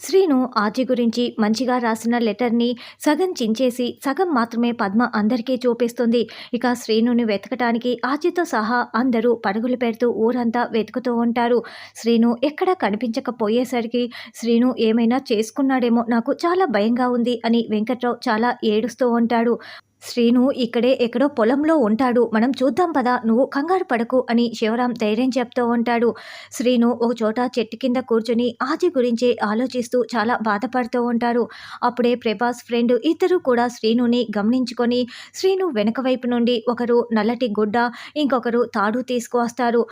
శ్రీను ఆచి గురించి మంచిగా రాసిన లెటర్ని సగం చించేసి సగం మాత్రమే పద్మ అందరికీ చూపిస్తుంది. ఇక శ్రీనుని వెతకటానికి ఆచితో సహా అందరూ పరుగులు పెడుతూ ఊరంతా వెతుకుతూ ఉంటారు. శ్రీను ఎక్కడ కనిపించకపోయేసరికి శ్రీను ఏమైనా చేసుకున్నాడేమో నాకు చాలా భయంగా ఉంది అని వెంకట్రావు చాలా ఏడుస్తూ ఉంటాడు. శ్రీను ఇక్కడే ఎక్కడో పొలంలో ఉంటాడు. మనం చూద్దాం పదా నువ్వు కంగారు పడకు అని శివరాం ధైర్యం చెప్తూ ఉంటాడు. శ్రీను ఒక చోట చెట్టు కింద కూర్చుని ఆది గురించి ఆలోచిస్తూ చాలా బాధపడుతూ ఉంటారు అప్పుడే ప్రభాస్ ఫ్రెండ్ ఇద్దరు కూడా శ్రీనుని గమనించుకొని శ్రీను వెనక వైపు నుండి ఒకరు నల్లటి గుడ్డ ఇంకొకరు తాడు తీసుకువస్తారు.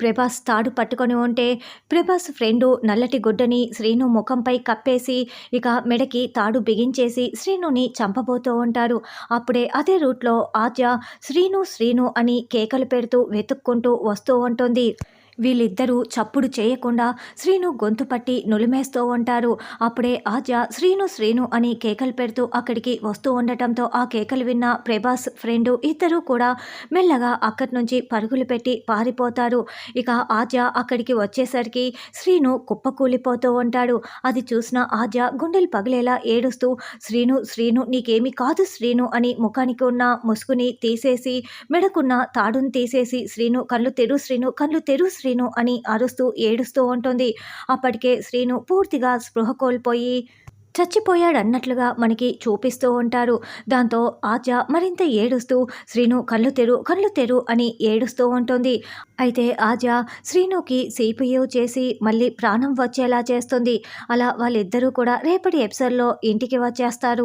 ప్రభాస్ తాడు పట్టుకొని ఉంటే ప్రభాస్ ఫ్రెండు నల్లటి గుడ్డని శ్రీను ముఖంపై కప్పేసి ఇక మెడకి తాడు బిగించేసి శ్రీనుని చంపబోతూ ఉంటారు. అప్పుడే అదే రూట్లో ఆద్య శ్రీను శ్రీను అని కేకలు పెడుతూ వెతుక్కుంటూ వస్తూ ఉంటుంది. వీళ్ళిద్దరూ చప్పుడు చేయకుండా శ్రీను గొంతు పట్టి నులిమేస్తూ ఉంటారు. అప్పుడే ఆద్య శ్రీను శ్రీను అని కేకలు పెడుతూ అక్కడికి వస్తూ ఉండటంతో ఆ కేకలు విన్న ప్రభాస్ ఫ్రెండు ఇద్దరూ కూడా మెల్లగా అక్కడి నుంచి పరుగులు పెట్టి పారిపోతారు. ఇక ఆద్య అక్కడికి వచ్చేసరికి శ్రీను కుప్పకూలిపోతూ ఉంటాడు. అది చూసిన ఆద్య గుండెలు పగిలేలా ఏడుస్తూ శ్రీను శ్రీను నీకేమి కాదు శ్రీను అని ముఖానికి ఉన్న ముసుగుని తీసేసి మెడకున్న తాడును తీసేసి శ్రీను కళ్ళు తెరు శ్రీను కళ్ళు తెరు శ్రీను శ్రీను అని అరుస్తూ ఏడుస్తూ ఉంటుంది. అప్పటికే శ్రీను పూర్తిగా స్పృహ కోల్పోయి చచ్చిపోయాడన్నట్లుగా మనకి చూపిస్తూ ఉంటారు. దాంతో ఆచ మరింత ఏడుస్తూ శ్రీను కళ్ళు తెరు కళ్ళు తెరు అని ఏడుస్తూ ఉంటుంది. అయితే ఆజ శ్రీనుకి సిపియు చేసి మళ్ళీ ప్రాణం వచ్చేలా చేస్తుంది. అలా వాళ్ళిద్దరూ కూడా రేపటి ఎపిసోడ్లో ఇంటికి వచ్చేస్తారు.